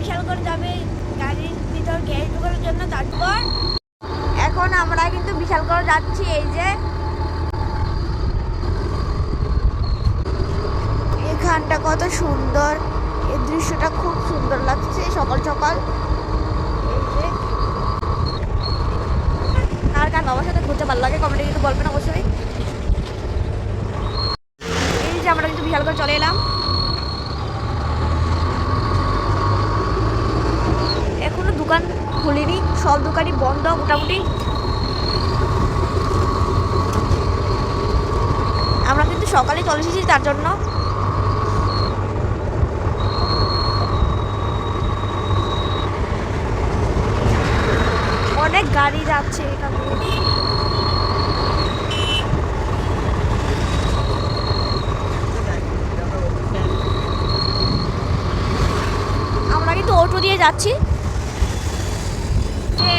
বিশাল করে যাবে গাড়ির ভিতর গ্যাস ঢোকানোর জন্য, তারপর? এখন আমরা কিন্তু বিশাল করে যাচ্ছি, এই যে। এখানটা কত সুন্দর। এই দৃশ্যটা খুব সুন্দর লাগছে, সকাল সকাল। কার কার বাবার সাথে ঘুরতে ভালো লাগে, কমেন্টে কিন্তু বলবেন অবশ্যই। এই যে আমরা কিন্তু বিশাল করে চলে এলাম এখনও দোকান খুলিনি, সব দোকানই বন্ধ মোটামুটি। আমরা কিন্তু সকালে চলে এসেছি তার জন্য। অনেক গাড়ি যাচ্ছে আমরা কিন্তু অটো দিয়ে যাচ্ছি।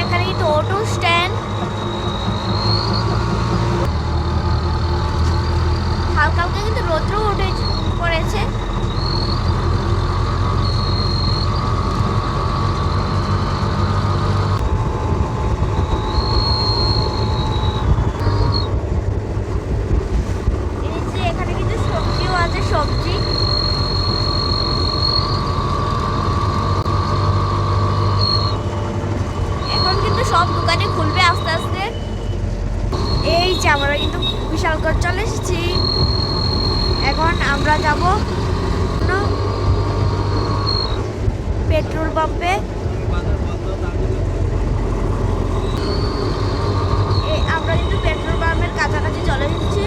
এখানে কিন্তু অটো স্ট্যান্ড হালকা হালকা কিন্তু রৌদ্র উঠে পড়েছে এই যে এখানে কিন্তু সবজিও আছে সবজি এখন কিন্তু সব দোকানে খুলবে আস্তে আস্তে। এই যে আমরা কিন্তু বিশালগড় চলে এসেছি। এখন আমরা যাব পেট্রোল পাম্পে। আমরা কিন্তু পেট্রোল পাম্পের কাছাকাছি চলে এসেছি।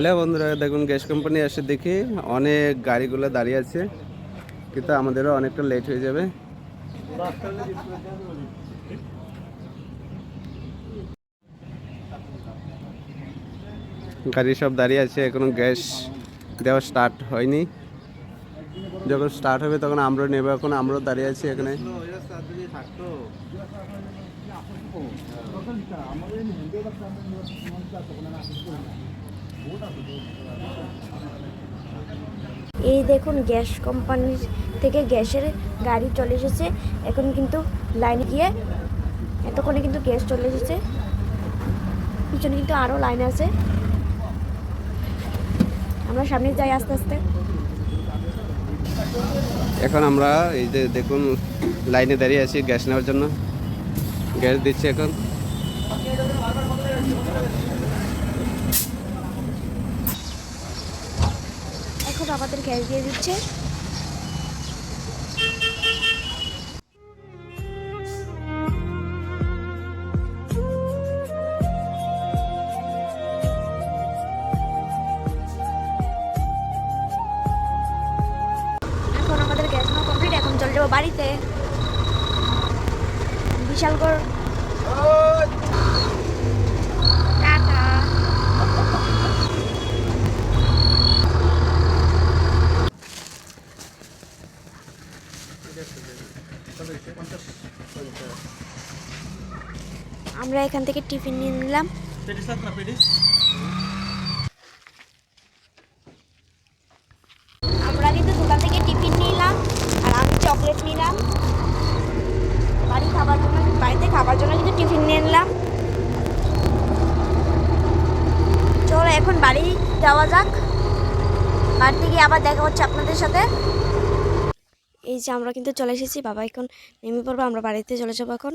হ্যালো বন্ধুরা, দেখুন, গ্যাস কোম্পানি এসে দেখি, অনেক গাড়িগুলো দাঁড়িয়ে আছে, কিন্তু আমাদেরও অনেকটা লেট হয়ে যাবে। গাড়ি সব দাঁড়িয়ে আছে, এখনও গ্যাস দেওয়া স্টার্ট হয়নি। যখন স্টার্ট হবে তখন আমরা নেব, এখন আমরাও দাঁড়িয়ে আছি এখানে। এই দেখুন, গ্যাস কোম্পানির থেকে গ্যাসের গাড়ি চলে এসেছে। এখন কিন্তু লাইনে গিয়ে এতক্ষণে কিন্তু গ্যাস চলে এসেছে। পিছনে কিন্তু আরও লাইন আছে। আমরা সামনে যাই আস্তে আস্তে। এখন আমরা এই যে দেখুন লাইনে দাঁড়িয়ে আছি গ্যাস নেওয়ার জন্য। গ্যাস দিচ্ছে এখন। এখন আমাদের গ্যাস দিয়ে দিচ্ছে। গ্যাস কমপ্লিট এখন চলে যাব বাড়িতে। বিশালগড় আমরা এখান থেকে টিফিন নিয়ে নিলাম। আমরা কিন্তু দোকান থেকে টিফিন নিলাম আর আমি চকলেট নিলাম। বাড়ি খাবার জন্য বাড়িতে খাবার জন্য কিন্তু টিফিন নিয়ে নিলাম। চলো এখন বাড়ি যাওয়া যাক। বাড়িতে গিয়ে আবার দেখা হচ্ছে আপনাদের সাথে। এই যে আমরা কিন্তু চলে এসেছি বাবা এখন নেমে পড়ব আমরা বাড়িতে চলে যাব এখন।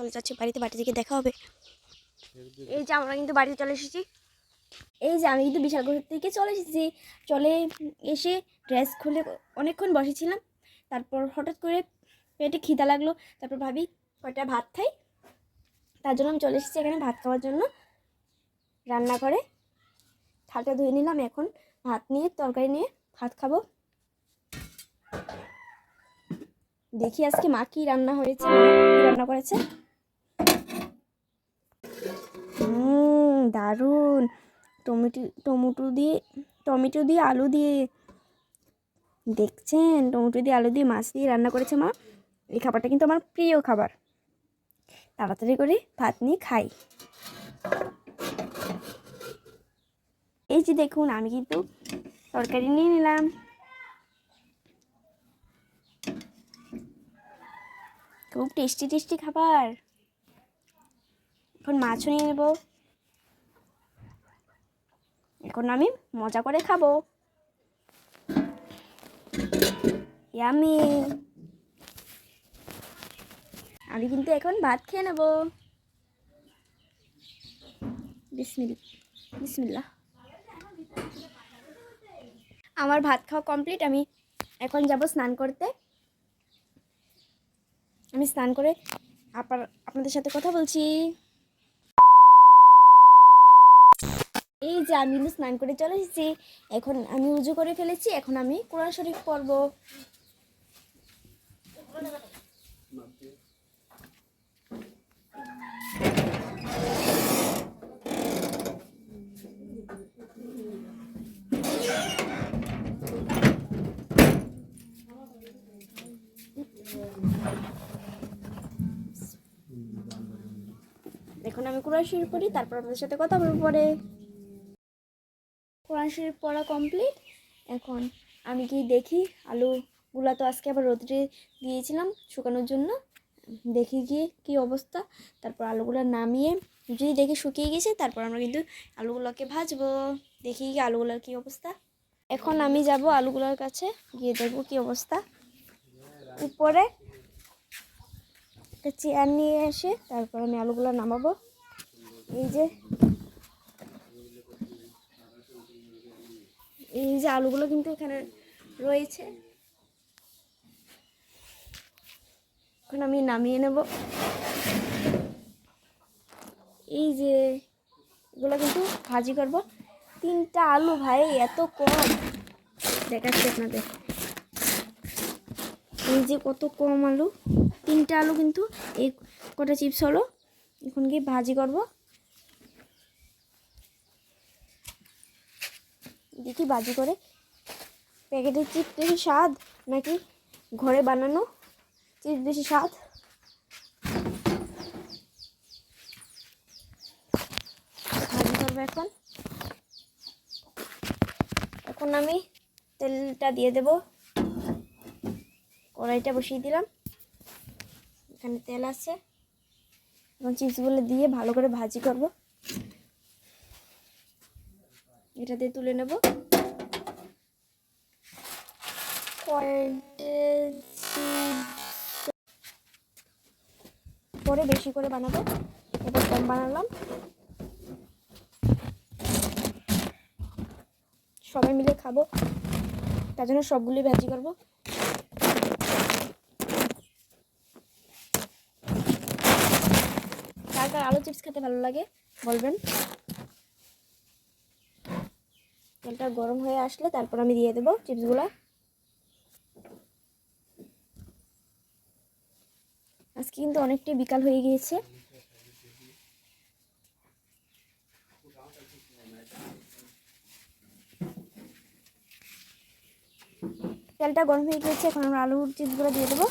চলে যাচ্ছি, বাড়িতে বাড়িতে গিয়ে দেখা হবে। এই যে আমরা কিন্তু বাড়িতে চলে এসেছি। এই যে আমি কিন্তু বিশালগড় থেকে চলে এসেছি। চলে এসে ড্রেস খুলে অনেকক্ষণ বসেছিলাম। তারপর হঠাৎ করে পেটে খিদা লাগল। তারপর ভাবি কয়টা ভাত খাই? তার জন্য আমি চলে এসেছি এখানে ভাত খাওয়ার জন্য। রান্না করে থালটা ধুয়ে নিলাম। এখন ভাত নিয়ে, তরকারি নিয়ে ভাত খাব। দেখি আজকে মা কি রান্না হয়েছে রান্না করেছে। দারুণ। টমেটো টমেটো দিয়ে টমেটো দিয়ে আলু দিয়ে। দেখছেন? টমেটো দিয়ে আলু দিয়ে মাছ দিয়ে রান্না করেছে মা। এই খাবারটা কিন্তু আমার প্রিয় খাবার। তাড়াতাড়ি করে ভাত নিয়ে খাই। এই যে দেখুন, আমি কিন্তু তরকারি নিয়ে নিলাম। খুব টেস্টি টেস্টি খাবার। এখন মাছও নিয়ে নেব। এখন আমি মজা করে খাব। ইয়ামি আমি কিন্তু এখন ভাত খেয়ে নেব। আমার ভাত খাওয়া কমপ্লিট, আমি এখন যাব স্নান করতে। আমি স্নান করে আপনাদের সাথে কথা বলছি। এই যে আমি স্নান করে চলে এসেছি। এখন আমি উজু করে ফেলেছি, এখন আমি কোরআন শরীফ পড়ব। এখন আমি শরীফ পড়ি, তারপর আপনাদের সাথে কথা বলব পরে। শরীফ পড়া কমপ্লিট এখন আমি কি দেখি, আলুগুলা তো আজকে আবার রোদ্রে দিয়েছিলাম শুকানোর জন্য। দেখি গিয়ে কি অবস্থা। তারপর আলুগুলো নামিয়ে যদি দেখি শুকিয়ে গেছে, তারপর আমরা কিন্তু আলুগুলোকে ভাজবো। দেখি গিয়ে আলুগুলোর কি অবস্থা। এখন আমি যাব আলুগুলোর কাছে, গিয়ে দেখব কি অবস্থা। উপরে একটা চেয়ার নিয়ে এসে তারপর আমি আলুগুলো নামাবো। এই যে এই যে আলুগুলো কিন্তু এখানে রয়েছে। এখন আমি নামিয়ে নেব। এই যে এগুলো কিন্তু ভাজি করব। তিনটা আলু ভাই, এত কম। দেখাচ্ছি আপনাদের। এই যে কত কম আলু। তিনটা আলু কিন্তু এই কটা চিপস হলো। এখন গিয়ে ভাজি করব। দেখি ভাজি করে? প্যাকেটের চিপস বেশি স্বাদ নাকি ঘরে বানানো চিপস বেশি স্বাদ? ভাজি করব এখন। এখন আমি তেলটা দিয়ে দেব। কড়াইটা বসিয়ে দিলাম। এখানে তেল আছে। এবং চিপসগুলো দিয়ে ভালো করে ভাজি করব। এটা দিয়ে তুলে নেব। পরে বেশি করে বানাবো। এবার কম বানালাম। সবাই মিলে খাব। তার জন্য সবগুলি ভাজি করব। কার কার আলু চিপস খেতে ভালো লাগে বলবেন? তেলটা গরম হয়ে আসলে তারপর আমি দিয়ে দেবো চিপসগুলো। আজকে কিন্তু অনেকটাই বিকাল হয়ে গিয়েছে। তেলটা গরম হয়ে গিয়েছে, এখন আমরা আলুর চিপসগুলো দিয়ে দেবো।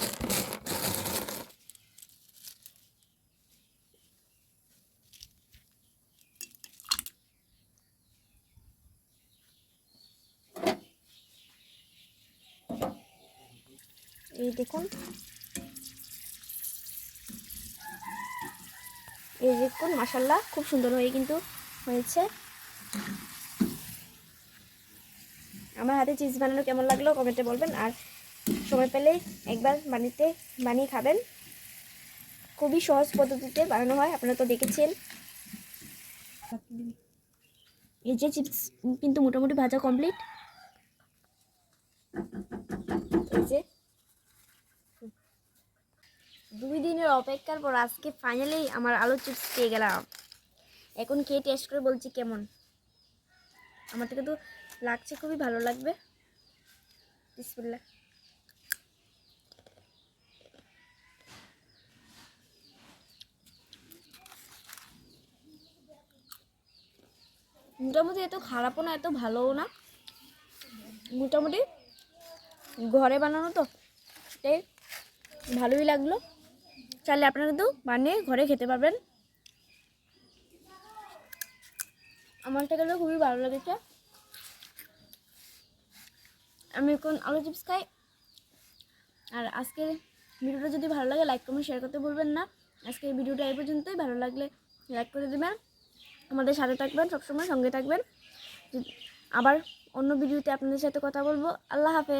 এই দেখুন। এই দেখুন মাসাল্লাহ খুব সুন্দর হয়ে কিন্তু হয়েছে। আমার হাতে চিজ বানানো কেমন লাগল কমেন্টে বলবেন, আর সময় পেলে একবার বানিতে বানিয়ে খাবেন। খুবই সহজ পদ্ধতিতে বানানো হয়, আপনারা তো দেখেছেন। এই যে চিপস কিন্তু মোটামুটি ভাজা কমপ্লিট এই যে দুই দিনের অপেক্ষার পর আজকে ফাইনালি আমার আলু চিপস পেয়ে গেলাম। এখন খেয়ে টেস্ট করে বলছি কেমন? আমার থেকে তো লাগছে খুবই ভালো লাগবে। বিসমিল্লাহ। মোটামুটি এত খারাপও না, এত ভালোও না। মোটামুটি ঘরে বানানো তো, তাই ভালোই লাগল। চাইলে আপনারা কিন্তু বানিয়ে ঘরে খেতে পারবেন। আমার থেকে তো খুবই ভালো লেগেছে। আমি এখন আলু চিপস খাই। আর আজকের ভিডিওটা যদি ভালো লাগে লাইক কমেন্ট শেয়ার করতে ভুলবেন না। আজকের ভিডিওটা এই পর্যন্তই। ভালো লাগলে লাইক করে দেবেন। আমাদের সাথে থাকবেন, সবসময় সঙ্গে থাকবেন। আবার অন্য ভিডিওতে আপনাদের সাথে কথা বলব। আল্লাহ হাফেজ।